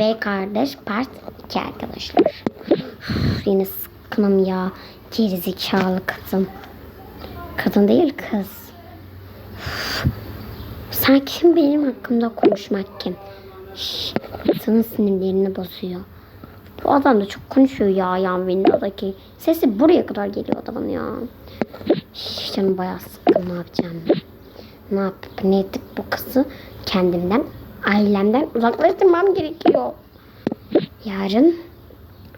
Üvey kardeş part 2 arkadaşlar. Üf, yine sıkkınım ya. Gerizekalı kadın. Kadın değil kız. Üf. Sen kim benim hakkımda konuşmak kim? Şş, insanın sinirlerini bozuyor. Bu adam da çok konuşuyor ya yan window'daki. Sesi buraya kadar geliyor adamın ya. Şş, canım bayağı sıkkın ne yapacağım? Ne yapıp ne edip bu kızı kendimden, ailemden uzaklaştırmam gerekiyor. Yarın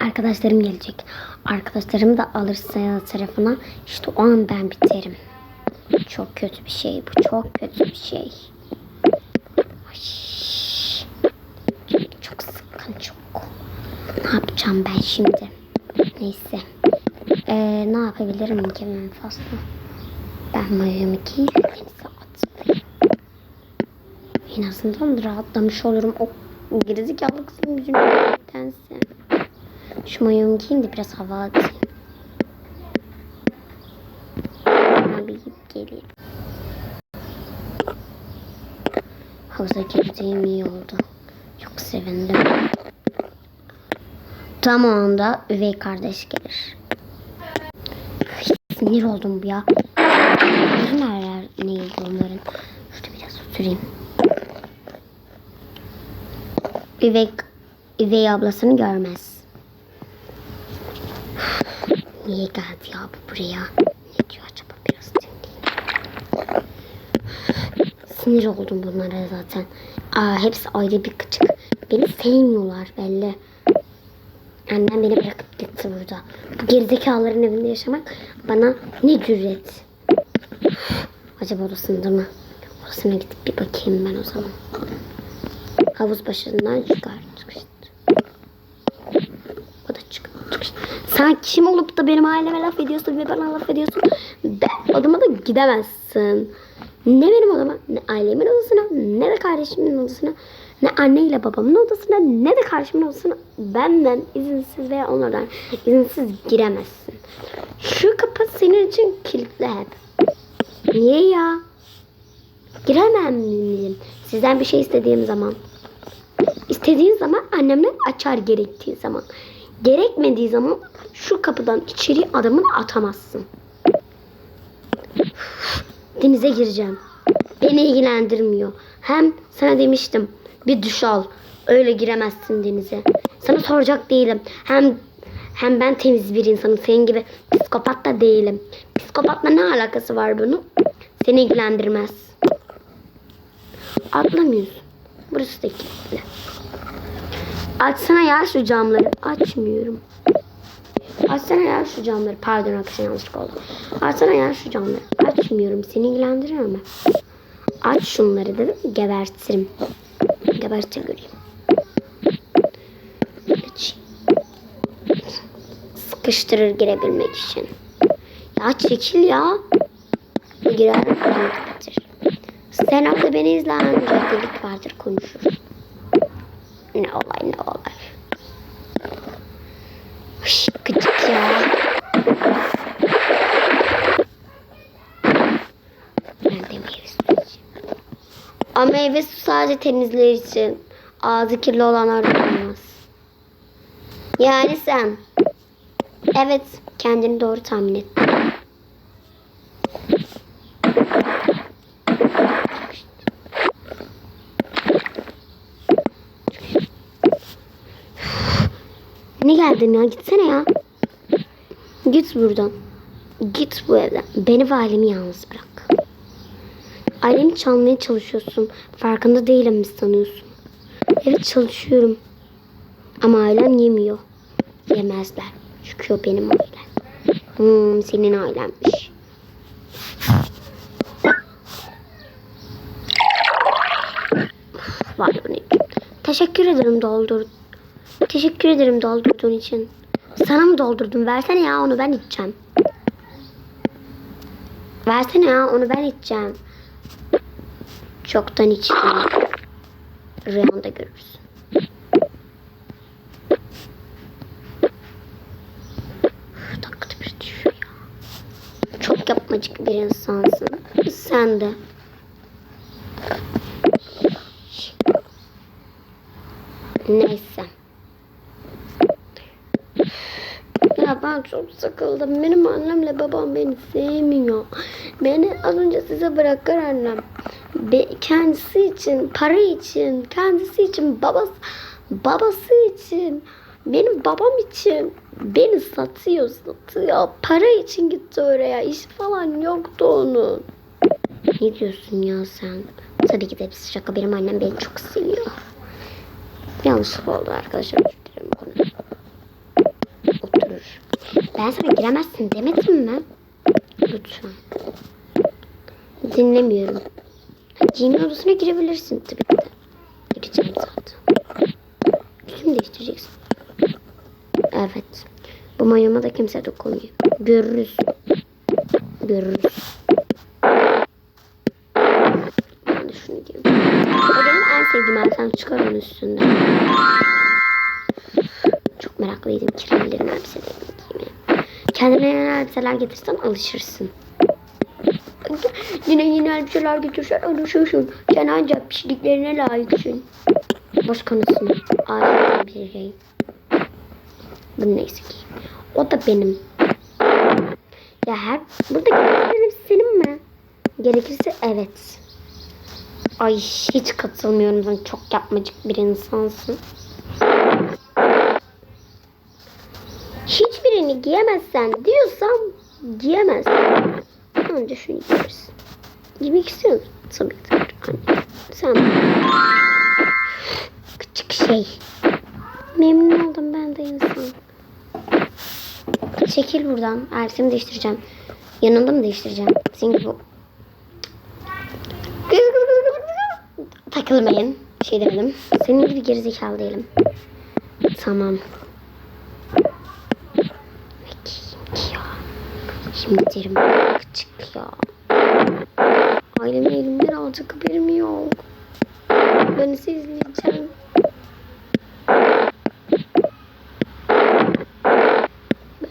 arkadaşlarım gelecek. Arkadaşlarım da alırsa tarafına işte o an ben biterim. Çok kötü bir şey bu. Çok kötü bir şey. Ay. Çok sıkkın çok. Ne yapacağım ben şimdi? Neyse. Ee, ne yapabilirim ki ben fazla? Ben denize atmayayım. En azından rahatlamış olurum. O gerizekalı kızın yüzündense. Şu mayomu giyeyim de biraz hava atayım. Gidip geleyim. Havuza girdiğim iyi oldu. Çok sevindim. Tam o anda üvey kardeş gelir. Sinir oldum ya. Bunların nereler neydi onların? Şurada biraz oturayım. Üvey, üvey ablasını görmez. Niye geldi ya bu buraya? Ne diyor acaba biraz dinleyeyim. Sinir oldum bunlara zaten. Aa, hepsi ayrı bir kıçık. Beni sevmiyorlar belli. Annem beni bırakıp gitti burada. Bu gerizekalıların evinde yaşamak bana ne cüret. Acaba odasında mı? Odasına gidip bir bakayım ben o zaman. Havuz başından çıkar. Çıkıştı. O da çıkar. Çıkıştı. Sen kim olup da benim aileme laf ediyorsun ve bana laf ediyorsun? Ben odama da gidemezsin. Ne benim odama, ne ailemin odasına, ne de kardeşimin odasına, ne anne ile babamın odasına, ne de kardeşimin odasına benden izinsiz veya onlardan izinsiz giremezsin. Şu kapı senin için kilitli hep. Niye ya? Giremem miyim? Sizden bir şey istediğim zaman. İstediğin zaman annemle açar gerektiği zaman. Gerekmediği zaman şu kapıdan içeri adamını atamazsın. Denize gireceğim. Beni ilgilendirmiyor. Hem sana demiştim bir duş al. Öyle giremezsin denize. Sana soracak değilim. Hem hem ben temiz bir insanım. Senin gibi psikopat da değilim. Psikopatla ne alakası var bunun? Seni ilgilendirmez. Atlamıyorsun. Burası da kilitli. Açsana ya şu camları. Açmıyorum. Açsana ya şu camları. Pardon arkadaşlar yanlışlık oldu. Açsana ya şu camları. Açmıyorum. Seni ilgilendiriyor mu? Aç şunları dedim. Gebertirim. Gebertir göreyim. Aç. Sıkıştırır girebilmek için. Ya çekil ya. Girer. Sen abla beni izle. Ancak delik vardır konuşur. Ne olay ne olay. Uş, gıcık ya. Ben de meyve suyu içeyim. Ama meyve su sadece temizler için. Ağzı kirli olanlar olmaz. Yani sen. Evet, kendini doğru tahmin et. Ne geldin ya? Gitsene ya. Git buradan. Git bu evden. Beni ve ailemi yalnız bırak. Ailemi çalmaya çalışıyorsun. Farkında değilim mi sanıyorsun? Evet çalışıyorum. Ama ailem yemiyor. Yemezler. Çünkü o benim ailem. Hmm, senin ailenmiş. Vay be ne- Teşekkür ederim doldur. Teşekkür ederim doldurduğun için. Sana mı doldurdum? Versene ya onu ben içeceğim. Versene ya onu ben içeceğim. Çoktan içtim. Rüyanda görürsün. Dakikada bir düşüyor ya. Çok yapmacık bir insansın. Sen de. Neyse. Ya ben çok sıkıldım. Benim annemle babam beni sevmiyor. Beni az önce size bırakır annem. Be, kendisi için, para için, kendisi için, babası, babası için, benim babam için beni satıyor, satıyor. Para için gitti oraya. İş falan yoktu onun. Ne diyorsun ya sen? Tabii ki de hepsi şaka. Benim annem beni çok seviyor. Yanlışlık oldu arkadaşlar. Ben sana giremezsin demedim mi? Lütfen. Dinlemiyorum. Giyinme odasına girebilirsin tabii ki de. Gireceğim zaten. Üstümü değiştireceksin. Evet. Bu mayoma da kimse dokunmuyor. Görürüz. Görürüz. Ben de şunu giyeyim. O benim en sevdiğim elbisem. Çıkar onun üstünden. Çok meraklıydım kiralilerin elbiselerini. Kendine yeni elbiseler getirsen alışırsın. Yine yeni elbiseler getirsen alışırsın. Sen ancak pişliklerine layıksın. Boş konusuna ait bir şey. Bu neyse ki. O da benim. Ya her burada gerekirse senin mi? Gerekirse evet. Ay hiç katılmıyorum. Sen çok yapmacık bir insansın. Giyemezsen diyorsam giyemez. Önce şunu giyersin. Giymek istiyorsun. Tabii ki. Anne. Sen küçük şey. Memnun oldum ben de insan. Çekil buradan. Elbisemi değiştireceğim. Yanında mı değiştireceğim? Senin gibi Takılmayın. Şey demedim. Senin gibi gerizekalı değilim. Tamam. Bakayım ki ya. Şimdi derim küçük ya. Ailemin elimden alacak haberim yok. Ben nasıl izleyeceğim?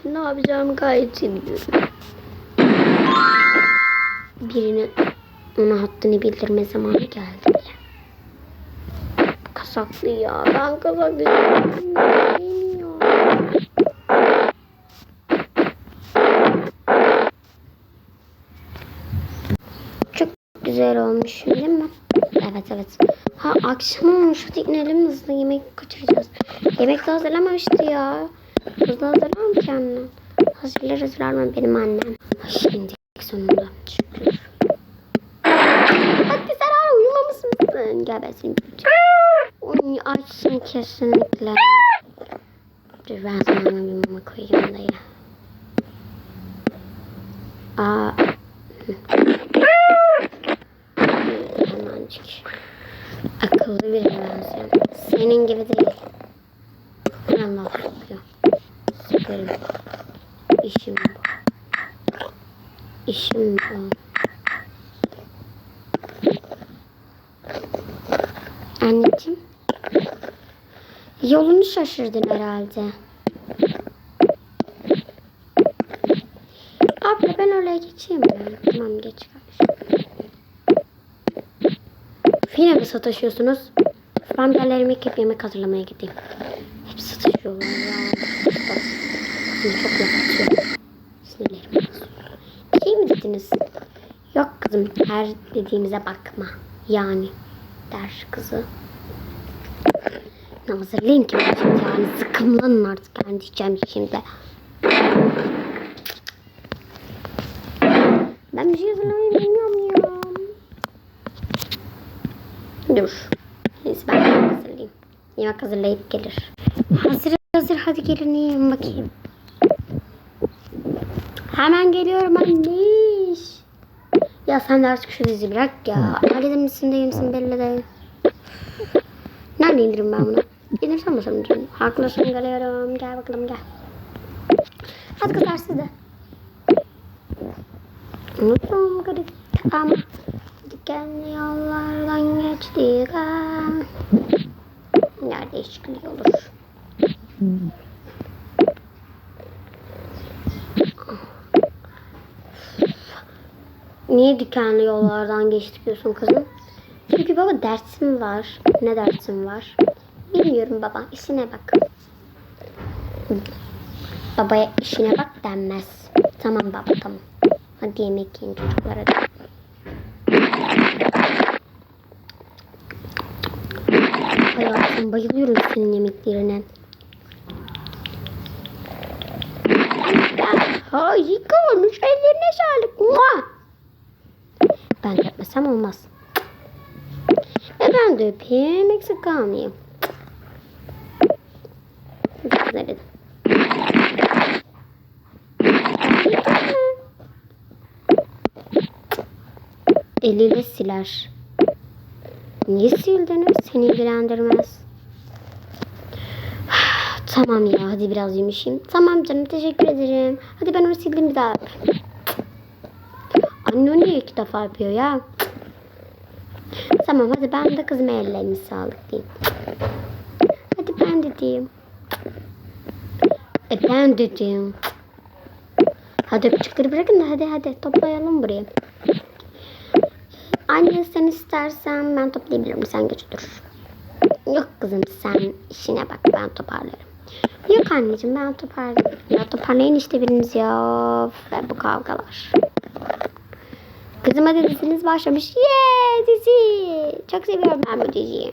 Ben ne yapacağımı gayet iyi biliyorum. Birinin ona haddini bildirme zamanı geldi. Kasaklı ya. Ben kasaklı değilim ya. Çok güzel olmuş değil mi? Evet evet. Ha akşam olmuş. Hadi inelim hızlı yemek kaçıracağız. Yemek de hazırlamamıştı ya. Hızlı hazırlar mı kendini? Hazırlar hazırlar benim annem. Şimdi sonunda. Şükür. Hadi sen hala uyumamış mısın? Gel ben seni. Uy açsın kesinlikle. Dur ben sana bir mama koyayım da ya. Aa. Hemencik. Akıllı bir benziyor. Senin gibi değil. Laf yapıyor. Sıkarım. İşim bu. İşim bu. Anneciğim. Yolunu şaşırdın herhalde. Abla ben oraya geçeyim mi? Tamam geç kardeşim. Yine mi sataşıyorsunuz? Yerlerimi yıkayıp yemek hazırlamaya gideyim. Hep sataşıyorlar ya. Şimdi çok laf atıyor. Sinirlerim. Bir şey mi dediniz? Yok kızım her dediğimize bakma. Yani der kızı. Ne hazırlayayım ki ben şimdi yani sıkımlanın artık yani diyeceğim şimdi. Ben bir şey hazırlamayı bilmiyorum ya. Dur. Neyse ben yemek hazırlayayım. Yemek hazırlayıp gelir. Hazır hazır hadi gelin yiyin bakayım. Hemen geliyorum anneş. Ya sen de artık şu dizi bırak ya. Ailede misin değil misin belli değil. Nerede indirim ben bunu? İndirsem mi sanırım? Haklısın geliyorum. Gel bakalım gel. Hadi kızlar siz de. Unuttum garip ama dikenli yollardan geçtik ha. Yer değişikliği olur. Niye dikenli yollardan geçtik diyorsun kızım? Çünkü baba dersim var. Ne dersim var? Bilmiyorum baba. İşine bak. Babaya işine bak denmez. Tamam baba tamam. Hadi yemek yiyin çocuklar hadi. Hayatım bayılıyorum senin yemeklerine. Harika olmuş. Ellerine sağlık. Mua! Ben öpmesem olmaz. E ben de öpeyim. Eksik kalmayayım. Güzel dedim. Eliyle siler. Niye sildiniz? Seni ilgilendirmez. Tamam ya hadi biraz yemişim. Tamam canım teşekkür ederim. Hadi ben onu sildim bir daha. Anne o niye iki defa yapıyor ya? Tamam hadi ben de kızıma ellerine sağlık diyeyim. Hadi ben de. E ben de. Hadi öpücükleri bırakın da hadi hadi toplayalım burayı. Anne sen istersen ben toplayabilirim sen geç dur. Yok kızım sen işine bak ben toparlarım. Yok anneciğim ben toparlarım. Ya toparlayın işte biriniz ya. Ve bu kavgalar. Kızım hadi diziniz başlamış. Yeee dizi. Çok seviyorum ben bu diziyi.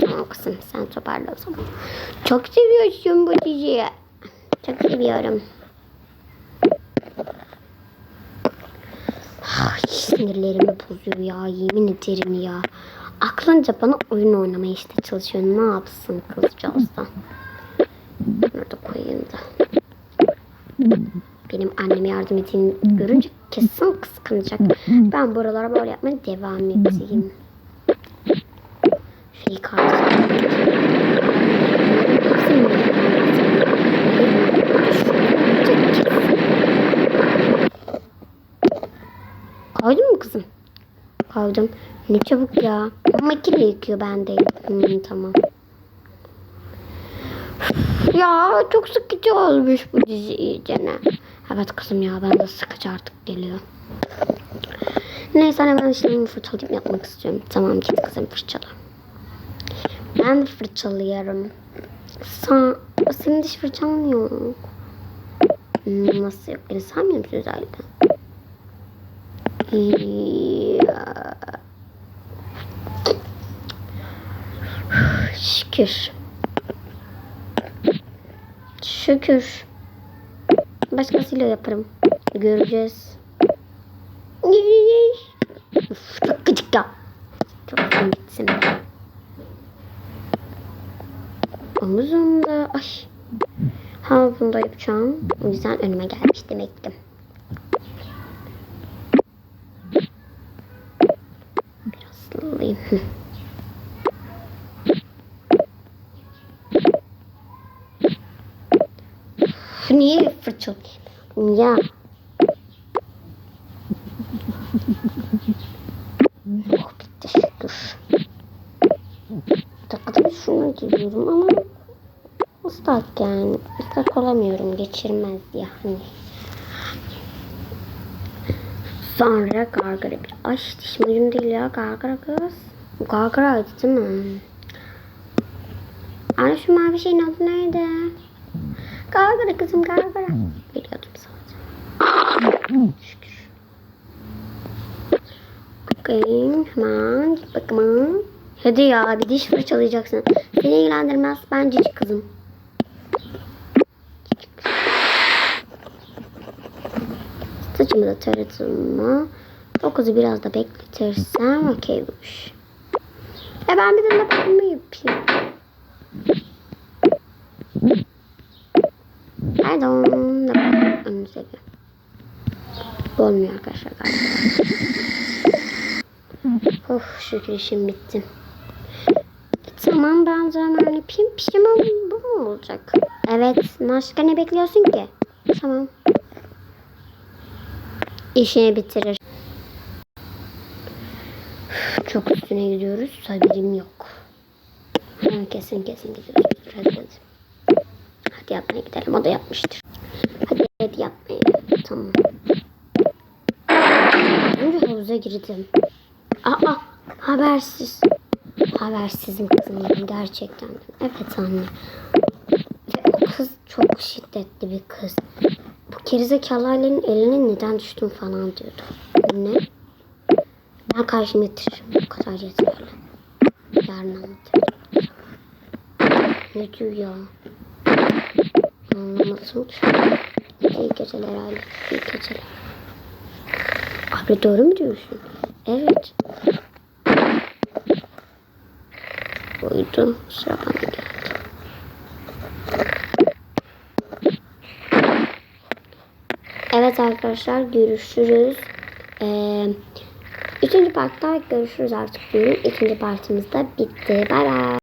Tamam kızım sen toparla o zaman. Çok seviyorsun bu diziyi. Çok seviyorum. Ay, sinirlerimi bozuyor ya yemin ederim ya. Aklınca bana oyun oynamaya işte çalışıyor. Ne yapsın kızcağız da. Bunları da koyayım da. Benim anneme yardım ettiğini görünce kesin kıskanacak. Ben buralara böyle yapmaya devam edeyim. Fake. Koydun mu kızım? Koydum. Ne çabuk ya. Makine yıkıyor ben değil. Hmm, tamam. Ya çok sıkıcı olmuş bu dizi iyicene. Evet kızım ya ben de sıkıcı artık geliyor. Neyse hani ben işlerimi fırçalayıp yapmak istiyorum. Tamam git kızım fırçala. Ben fırçalıyorum. Sen, senin diş fırçan yok. Hmm, Nasıl yok? Beni saymıyor musun? Ya. Şükür. Şükür. Başkasıyla yaparım. Göreceğiz. Uf, çok gıcık ya. Çok gitsin. Omuzumda. Ay. Ha bunu da yapacağım. O yüzden önüme gelmiş demektim. Biraz alayım. Niye fırçalayayım? Ya. Oh bitti şükür. Dakikada bir şunu giyiyorum ama ıslak yani. Islak olamıyorum. Geçirmez yani. Sonra gargara bir. Ay dişim ucum değil ya gargara kız. Gargaraydı değil mi? Anne şu mavi şeyin adı neydi? Gargara kızım gargara. Biliyordum sadece. Şükür. Bakayım hemen git bakalım. Hadi ya bir diş fırçalayacaksın. Seni ilgilendirmez ben cici kızım. Saçımı da taradım mı? Dokuzu biraz da bekletirsem okeymiş. E ben bir de laptopumu yapayım. Laptop önünüze gel. Bu olmuyor arkadaşlar galiba. Of şükür işim bitti. Tamam ben zaman yapayım. Pijama bu mu olacak? Evet. Başka ne bekliyorsun ki? Tamam. İşini bitirir. Çok üstüne gidiyoruz. Haberim yok. Kesin kesin gidiyoruz. Hadi hadi. Hadi yatmaya gidelim. O da yapmıştır. Hadi hadi yatmaya. Tamam. Önce havuza girdim. Aa habersiz. haversizim kızım gerçekten. Evet anne. Ve o kız çok şiddetli bir kız. Bu gerizekalı ailenin eline neden düştüm falan diyordu. Ne? Ben karşıma getiririm. Bu kadar yeterli. Yarın anlatırım. Ne diyor ya? Anlamadım ki. İyi geceler abi. İyi geceler. Abi doğru mu diyorsun? Evet. Uyudum. Sıra bana geldi. Evet arkadaşlar görüşürüz. Ee, üçüncü partta görüşürüz artık diyorum. İkinci partimiz de bitti. Bay bay.